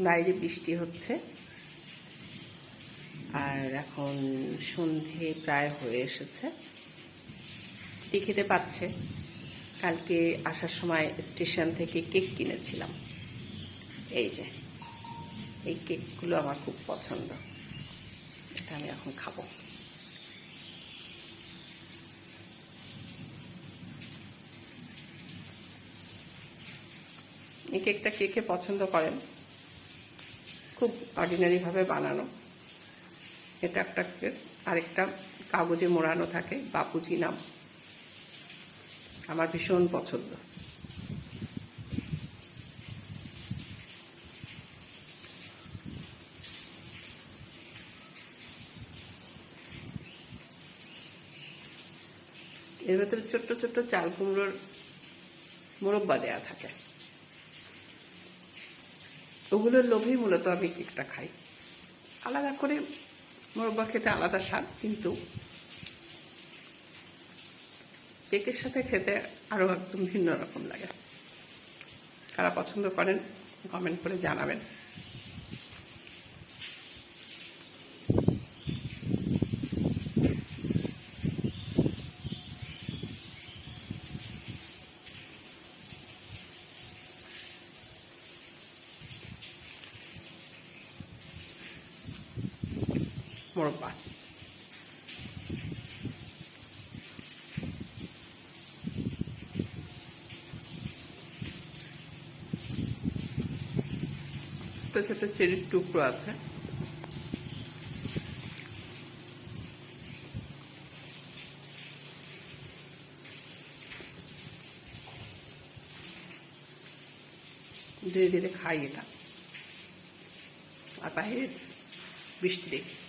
বাইরে বৃষ্টি হচ্ছে। আর এখন সন্ধে প্রায় হয়ে এসেছে। কি খেতে পাচ্ছে। কালকে আসার সময় স্টেশন থেকে কেক কিনেছিলাম। এই যে, এই কেকগুলো আমার খুব পছন্দ। এটা আমি এখন খাব। এই কেকটা কে কে পছন্দ করেন? খুব অর্ডিনারিভাবে বানানো। এটা একটা আরেকটা কাগজে মোড়ানো থাকে, বাপুজি নাম। আমার ভীষণ পছন্দ। এর ভেতরে ছোট্ট ছোট্ট চাল কুমড়োর মোরব্বা দেওয়া থাকে। ওগুলোর লোভেই মূলত আমি কেকটা খাই। আলাদা করে মোরব্বা খেতে আলাদা স্বাদ, কিন্তু কেকের সাথে খেতে আরও একদম ভিন্ন রকম লাগে। কারা পছন্দ করেন কমেন্ট করে জানাবেন। মোরব্বা ছোট চেরির টুকরো আছে। ধীরে ধীরে খাই এটা। আর বাইরে বৃষ্টি দেখি।